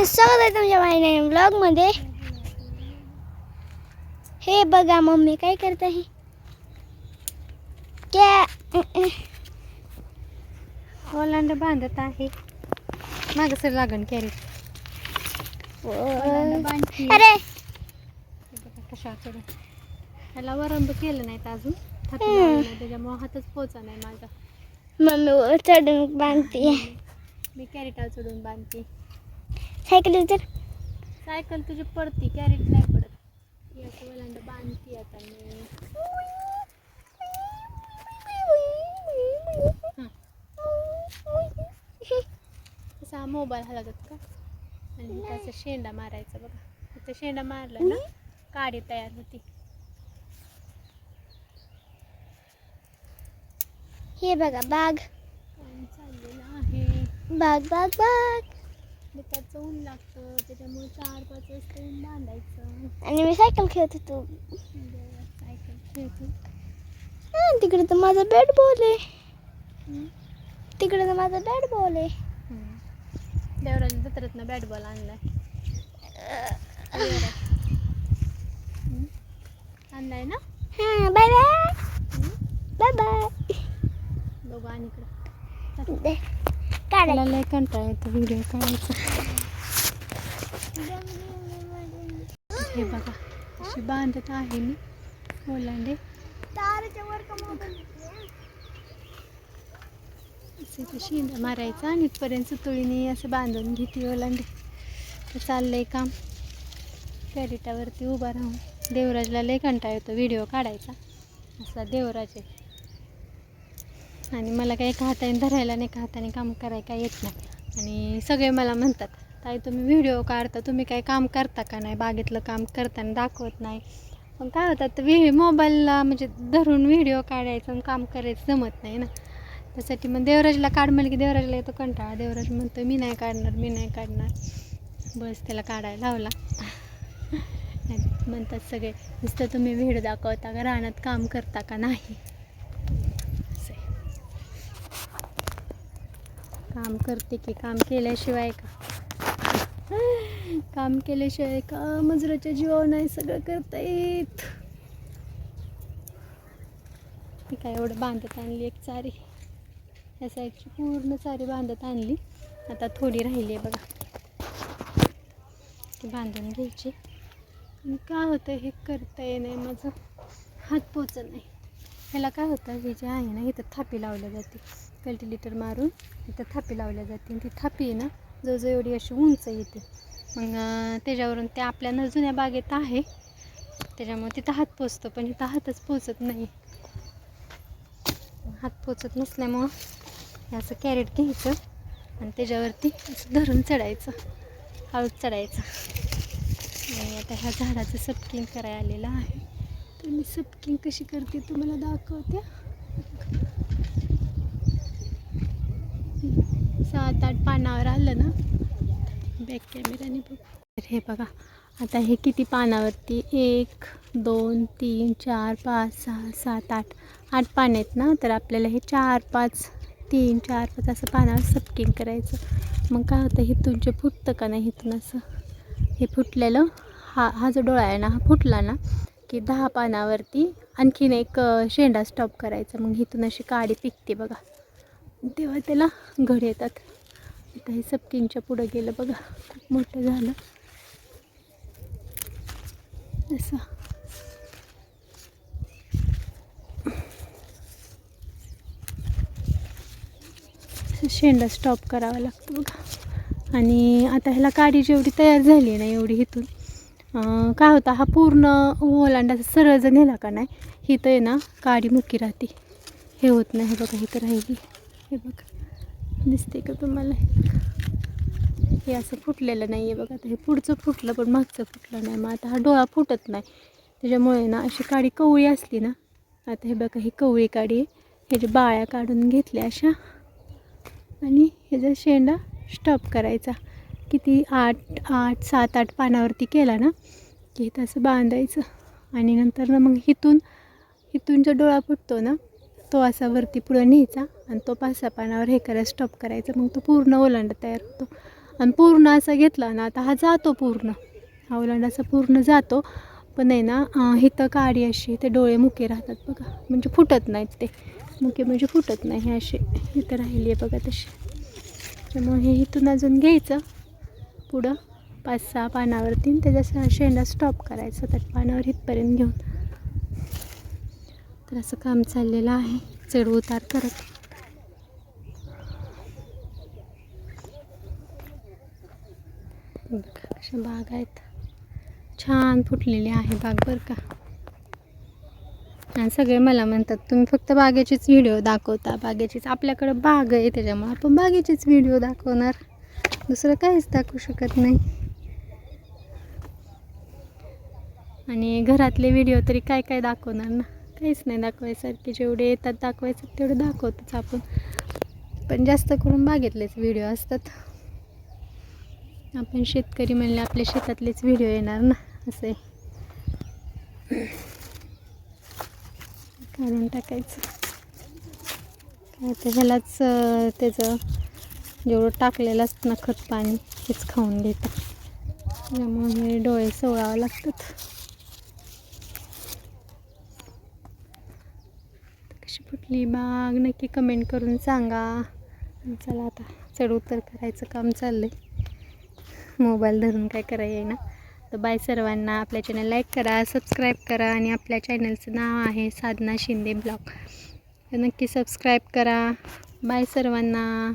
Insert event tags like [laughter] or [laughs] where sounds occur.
स्वागत आहे तुमच्या माझ्या ब्लॉगमध्ये हे बघा मम्मी काय करत आहे? क्या ओलांड बांधत आहे. माग सर लागण कॅरेट अरे! कशा त्याला वरंब केलं नाहीत अजून. त्याच्यामुळे हातच पोचा नाही माझा. मम्मी चढून बांधते मी कॅरेटावर चढून बांधते सायकल तर. सायकल तुझी पडती कॅरेट नाही पडत. हे. बांधते आता मी मोबाईल हलवतात का? आणि त्याचा शेंडा मारायचा बघा. त्याचा शेंडा मारला ना काडी तयार होती. हे बघा बाग. चाललेलं आहे. बाग बाग बाग. दुपारचं ऊन लागतं त्याच्यामुळे चार पाच वाजता ऊन बांधायचं. आणि मी सायकल खेळत होतो. देवात सायकल खेळतो हा, तिकडे तर माझा बॅट बॉल आहे. तिकडे तर माझा बॅट बॉल आहे. देवराने जत्रेतनं बॅट बॉल आणलाय. हम्म. आणलाय ना? हा बाय बाय. बाय बाय दोघं आणि इकडं. त्याला लय कंटाळा येतो व्हिडिओ काढायचा. हे बघा अशी बांधत आहे मी ओलांडे. शेंडा मारायचा आणि इथपर्यंत सुतळीने असं बांधून घेते ओलांडे. तर चाललंय काम. कॅरेटावरती उभा राहून देवराजला लय कंटाळा येतो व्हिडिओ काढायचा. असा देवराज आहे. आणि मला काही एका हाताने धरायला नाही एका हाताने काम करायला काय येत नाही. आणि सगळे मला म्हणतात ताई तुम्ही व्हिडिओ काढता तुम्ही काही काम करता का नाही? बागेतलं काम करताना दाखवत नाही. पण काय होतात व्हि मोबाईलला म्हणजे धरून व्हिडिओ काढायचं आणि काम करायचं जमत नाही ना. त्यासाठी मग देवराजला काढ म्हणलं की देवराजला येतो कंटाळा. देवराज म्हणतो मी नाही काढणार मी नाही काढणार. बस त्याला काढायला लावला. [laughs] म्हणतात सगळे नुसतं तुम्ही व्हिडिओ दाखवता का? रानात काम करता का नाही असं आहे. काम करते की काम केल्याशिवाय का? काम केल्याशिवाय का मजुराच्या जीवावर नाही सगळं करता येत? ती काय एवढं बांधत आणली एक चारी या साईडची पूर्ण चारी बांधत आणली. आता थोडी राहिली आहे बघा. ती बांधून घ्यायची. आणि काय होतं हे करता ये नाही माझं. हात पोचत नाही. ह्याला काय होतं? हे जे आहे ना इथं थापी लावल्या जाते. कल्टिलेटर मारून इथं थापी लावल्या जाते आणि ती थापी आहे ना जवळजवळ एवढी अशी उंच येते. मग त्याच्यावरून ते आपल्या न जुन्या बागेत आहे. त्याच्यामुळे तिथं हात पोचतो पण इथं हातच पोचत नाही. हात पोचत नसल्यामुळं हे असं कॅरेट घ्यायचं आणि त्याच्यावरती असं धरून चढायचं हळूच चढायचं. आणि आता ह्या झाडाचं सपकिंग करायला आलेलं आहे. तर मी सपकिंग कशी करते तुम्हाला दाखवते. सात आठ पानावर आलं ना? बॅक कॅमेराने बघ. तर हे बघा आता हे किती पानावरती? एक दोन तीन चार पाच सहा सात आठ. आठ पान आहेत ना? तर आपल्याला हे चार पाच तीन चार पाच असं पानावर सपकिंग करायचं. मग काय होतं? हे जे फुटतं का नाही इथून असं? हे फुटलेलं हा हा जो डोळा आहे ना हा फुटला ना की दहा पानावरती आणखीन एक शेंडा स्टॉप करायचा. मग इथून अशी काडी पिकते बघा. तेव्हा त्याला घड येतात. आता हे सपकिंगच्या पुढं गेलं बघा. खूप मोठं झालं. असं. शेंडा स्टॉप करावा लागतो बघा. आणि आता ह्याला काडी जेवढी तयार झाली ना एवढी इथून काय होता हा पूर्ण ओलांडाचा सरळ जर नेला का नाही ही तर आहे ना काडी मुकी राहते. हे होत नाही बघा ही तर राहिली. हे बघा. दिसते का तुम्हाला? हे असं फुटलेलं नाही आहे बघा. आता हे पुढचं फुटलं पण मागचं फुटलं नाही. मग आता हा डोळा फुटत नाही. त्याच्यामुळे ना अशी काडी कवळी असली ना आता हे बघा ही कवळी काडी ह्याच्या बाळ्या काढून घेतल्या अशा. आणि ह्याचा शेंडा स्टॉप करायचा. किती आठ आठ सात आठ पानावरती केला ना की तसं बांधायचं. आणि नंतर ना मग इथून इथून जो डोळा फुटतो ना तो असा वरती पुढं न्यायचा. आणि तो पाच सहा पानावर हे करायला स्टॉप करायचं. मग तो पूर्ण ओलांडा तयार होतो. आणि पूर्ण असा घेतला ना आता हा जातो पूर्ण. हा ओलांडा असा पूर्ण जातो. पण आहे ना हिथं काडी अशी ते डोळे मुके राहतात बघा. म्हणजे फुटत नाहीत ते. मुके म्हणजे फुटत नाही हे असे इथं राहिली आहे बघा तशी. त्यामुळे हे इथून अजून घ्यायचं. पुढं पाच सहा पानावरती त्याच्या शेंडा स्टॉप करायचं त्यात पानावर इथपर्यंत घेऊन. तर असं काम चाललेलं आहे. चढ उतार करत. बघा बाग आहेत. छान फुटलेली आहे बाग बरं का. आणि सगळे मला म्हणतात तुम्ही फक्त बागेचीच व्हिडिओ दाखवता. बागेचीच आपल्याकडं बाग आहे त्याच्यामुळे आपण बागेचीच व्हिडिओ दाखवणार. दुसरं काहीच दाखवू शकत नाही. आणि घरातले व्हिडिओ तरी काय काय दाखवणार ना? काहीच नाही दाखवायसारखे. जेवढे येतात दाखवायचं तेवढं दाखवतोच आपण. पण जास्त करून बागेतलेच व्हिडिओ असतात. आपण शेतकरी म्हणले आपल्या शेतातलेच व्हिडिओ येणार ना असे काढून टाकायचं. काय तर ह्यालाच त्याचं जेवढं टाकलेलं असतं ना खत पाणी तेच खाऊन घेतं. त्यामुळे हे डोळे सोळावं लागतात. कशी फुटली बाग नक्की कमेंट करून सांगा. चला आता चढ उतर करायचं काम चाललंय. मोबाईल धरून काय करायला येईना. तर बाय सर्वांना आपल्या चॅनल लाईक करा सबस्क्राईब करा आणि आपल्या चॅनलचं नाव आहे साधना शिंदे ब्लॉग तर नक्की सबस्क्राईब करा. बाय सर्वांना.